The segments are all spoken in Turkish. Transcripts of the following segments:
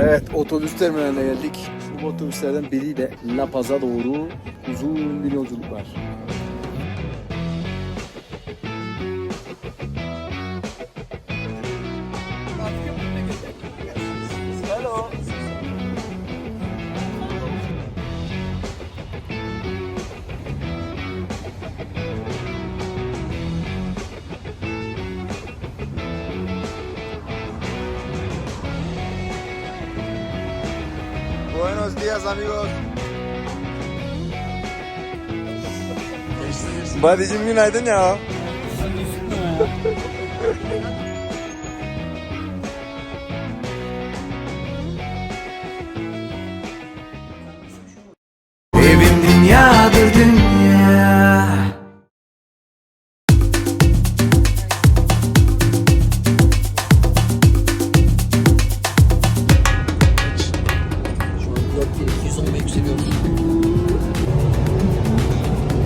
Evet otobüs terminaline geldik. Bu otobüslerden biriyle La Paz'a doğru uzun bir yolculuk var. Buenos días amigos. Badicim günaydın ya. 210'a yükseliyoruz.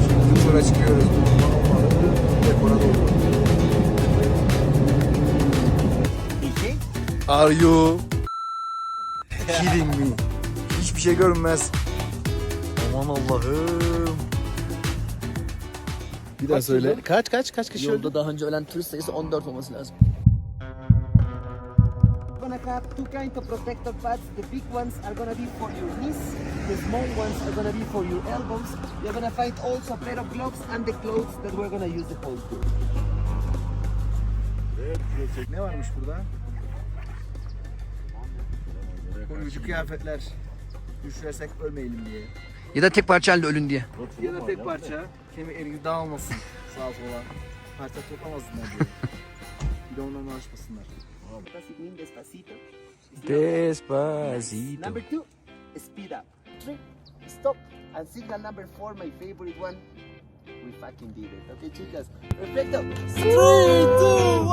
Şimdi dışarı çıkıyoruz. Dekora doğru. Are you kidding me? Hiçbir şey görünmez. Aman Allah'ım. Bir daha söyle. Kaç kaç kaç kişi öldü? Yolda daha önce ölen turist sayısı 14 olması lazım have two kinds of protector pads. The big ones are gonna be for your knees. The small ones are gonna be for your elbows. You're gonna find also a pair of gloves and the clothes that we're gonna use the whole tour. Ne varmış burada? Koruyucu kıyafetler. Düşersek ölmeyelim diye. Ya da tek parça halde ölün diye. Ya da tek parça. Kemikleriniz dağılmasın sağa sola. Parça toplamasınlar diye. Bir de ondan uğraşmasınlar. Despacito, despacito. Despacito. Number two, speed up. Three, stop. And signal number four, my favorite one. We fucking did it. Okay, chicas. Perfecto. Three, two, one,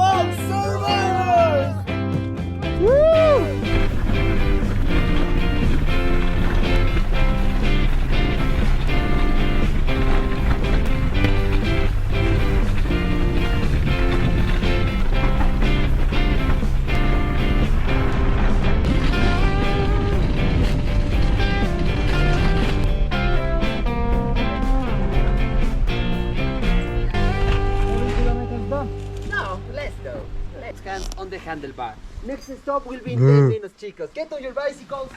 on the handlebar. Next stop will be in 10 minutes, chicos. Get on your bicycles.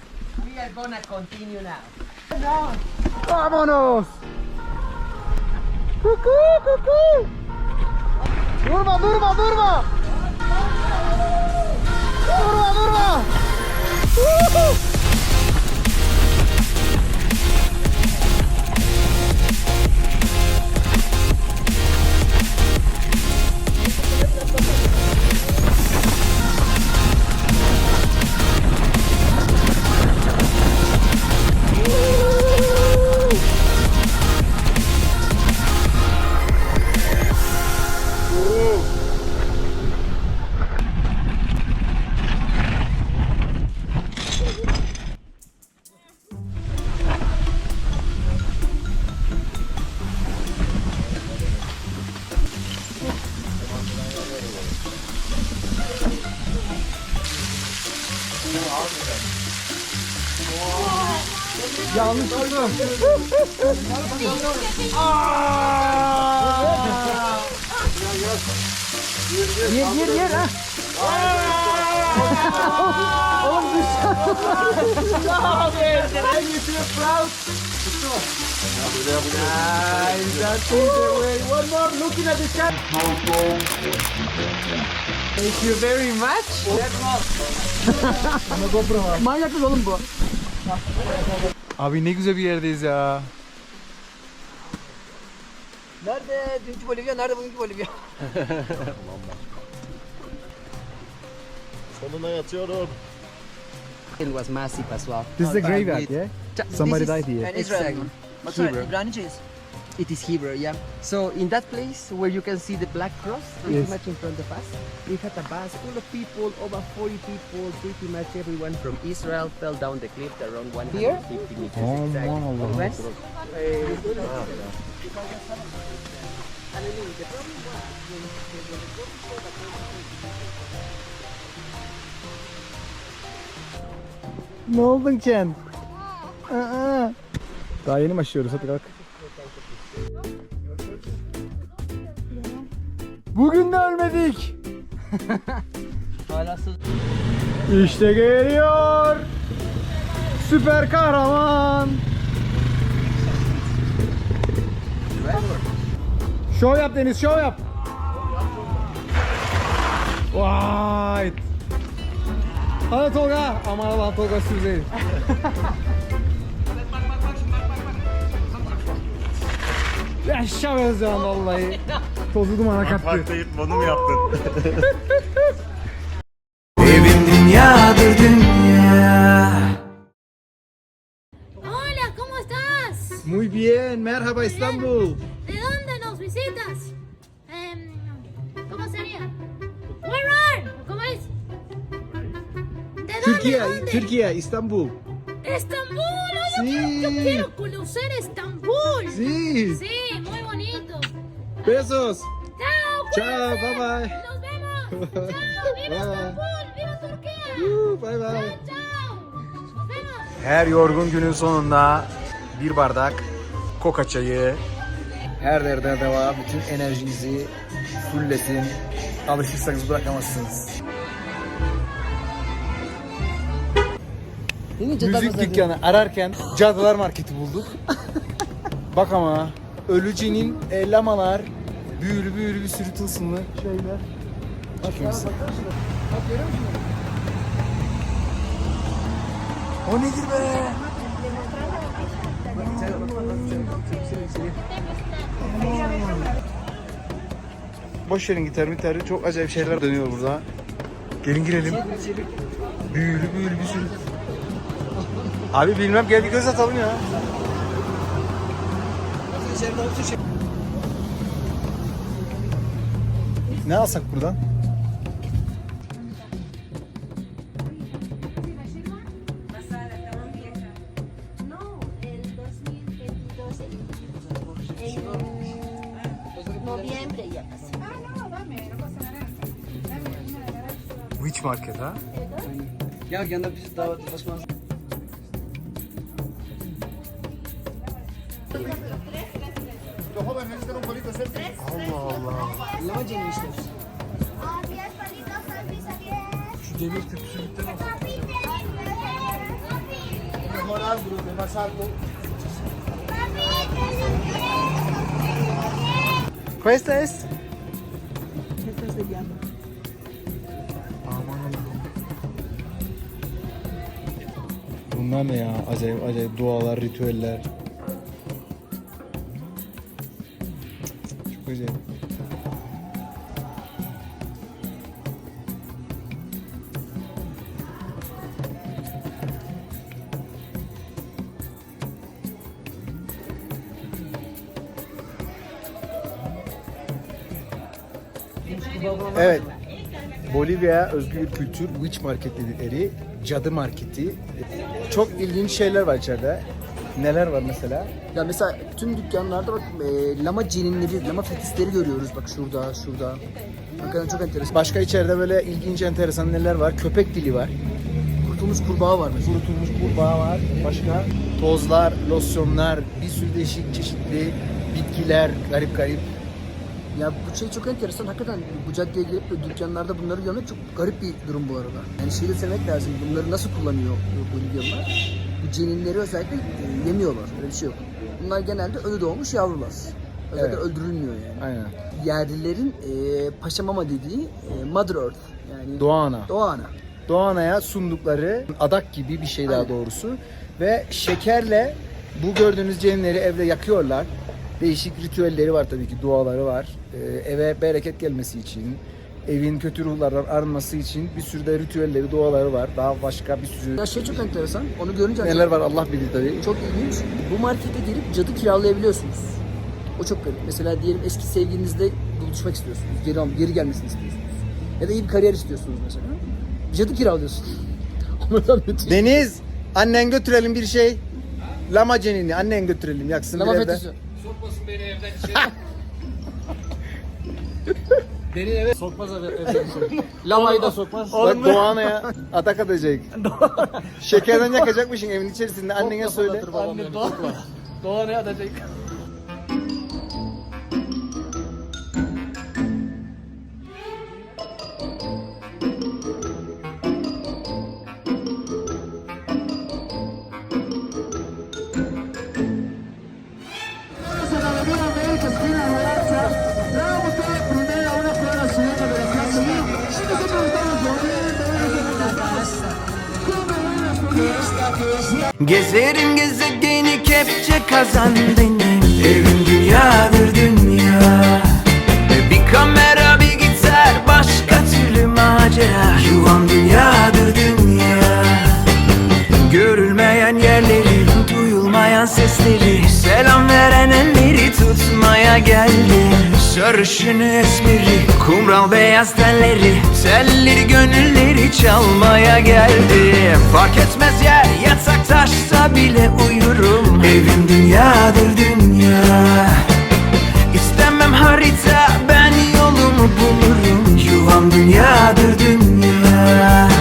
We are gonna continue now. ¡Vámonos! ¡Cucú, cucú! ¡Durma, durma, durma! ¡Durma, Nice, that's it. Wait, one more. Looking at the chat. Thank you very much. Manyaklık oğlum bu. Abi ne güzel bir yerdeyiz ya. Nerede dünkü Bolivya, nerede bugünkü Bolivya? Sonuna yatıyorum. It was massive as well. This is a graveyard, yeah? Somebody died here. Are Hebrew. İbraniceyiz. It is Hebrew, yeah. So in that place where you can see the black cross, pretty Yes. much in front of us, we had a bus full of people, over 40 people, pretty much everyone from Israel fell down the cliff around 150 meters exactly. Allah'ım. When? Ne oldun Ken? Aa. Daha yeni başlıyoruz hadi kalk. Bugün de ölmedik. Hala. İşte geliyor. Süper kahraman. Şov yap Deniz, şov yap. Vay. Hadi Tolga. Aman Allah'ım Tolga süzeyim. Yaşa benziyorum vallahi. Tozu dumana kattı. Parktayıp bunu mu yaptın? Evim dünyadır dünya Hola, ¿cómo estás? Muy bien, merhaba İstanbul. ¿De dónde nos visitas? Em, ¿Cómo sería? Where are? ¿Cómo es? ¿De dónde? Türkiye, dónde? Türkiye, İstanbul. ¡Estambul! ¡Ay, yo, Sí. quiero, yo quiero conocer Estambul! Sí. Sí. Besos. ¡Chao! Ciao, cuídense. bye bye. ¡Nos vemos! ¡Chao! ¡Viva Bye. Estambul! ¡Viva Turquía! Bye bye. ¡Chao! ¡Nos vemos! Her yorgun günün sonunda bir bardak koka çayı her derde deva bütün enerjinizi fulllesin. Alışırsanız bırakamazsınız. Müzik dükkanı ararken Cadılar Marketi bulduk. Bak ama ölücenin e, lamalar, büyülü büyülü bir sürü tılsımlı şeyler. Musun? O nedir be? Boş verin gitar gitarı çok acayip şeyler dönüyor burada. Gelin girelim. Büyülü büyülü bir sürü. Abi bilmem gel bir göz atalım ya. Ne alsak buradan? No, el 2022. En noviembre ya casi. Witch Market ha? Ya yanında bir davet basmaz. Lama ceni işte. Şu demir tüpsülükten al. Questa es? Aman Allah'ım. Bunlar ne ya? Acayip acayip dualar, ritüeller. Acayip. Evet. Bolivya özgü bir kültür, witch market dedikleri, cadı marketi. Çok ilginç şeyler var içeride. Neler var mesela? Ya mesela tüm dükkanlarda bak e, lama ceninleri, lama fetisleri görüyoruz. Bak şurada, şurada. Hakikaten çok enteresan. Başka içeride böyle ilginç, enteresan neler var? Köpek dili var. Kurtulmuş kurbağa var mesela. Kurutulmuş kurbağa var. Başka? Tozlar, losyonlar, bir sürü değişik çeşitli bitkiler, garip garip. Ya bu şey çok enteresan. Hakikaten bu caddeye gelip de dükkanlarda bunları görmek çok garip bir durum bu arada. Yani şeyi de söylemek lazım. Bunları nasıl kullanıyor bu Bolivyalılar? Ceninleri özellikle e, yemiyorlar. Öyle bir şey yok. Bunlar genelde ölü doğmuş yavrular. Özellikle Evet. öldürülmüyor yani. Aynen. Yerlilerin e, paşa mama dediği e, Mother Earth. Yani Doğa ana. Doğa ana. Sundukları adak gibi bir şey daha Aynen. doğrusu. Ve şekerle bu gördüğünüz cemleri evde yakıyorlar. Değişik ritüelleri var tabii ki, duaları var. Ee, eve bereket gelmesi için, evin kötü ruhlardan arınması için bir sürü de ritüelleri, duaları var. Daha başka bir sürü Ya şey çok enteresan. Onu görünce neler var Allah bilir tabii. Çok ilginç. Bu markete gelip cadı kiralayabiliyorsunuz. O çok garip. Mesela diyelim eski sevgilinizle buluşmak istiyorsunuz. Geri, al- geri gelmesini istiyorsunuz. Ya da iyi bir kariyer istiyorsunuz mesela. Cadı kiralıyorsun. Onlardan müthiş. Deniz, annen götürelim bir şey. Lama cenini annen götürelim yaksın Lama bir evde. fetişi. Beni eve sokmaz eve. eve Lamayı da sokmaz. Bak Doğan'a atak atacak. Şekerden yakacakmışsın evin içerisinde annene söyle. Anne Doğan. Doğan ne atacak? Gezerim gezegeni kepçe kazan benim Evim dünyadır dünya. Bir kamera bir gitar başka türlü macera. Yuvam dünyadır dünya. Görülmeyen yerleri, duyulmayan sesleri. Selam veren elleri tutmaya geldim Sarışın esmeri, kumral beyaz telleri Telleri gönülleri çalmaya geldim Fark etmez yer, yatak taşsa bile uyurum. Evim dünyadır dünya. İstemem harita, ben yolumu bulurum. Yuvam dünyadır dünya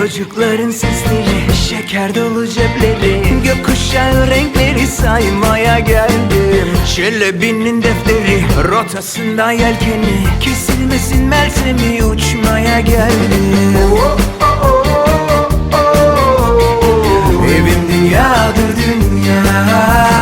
Çocukların sesleri Şeker dolu cepleri Gökkuşağı renkleri saymaya geldim Şelebinin defteri Rotasında yelkeni Kesilmesin meltemi Uçmaya geldim oh, oh, oh, oh, oh, oh. Evim dünyadır dünya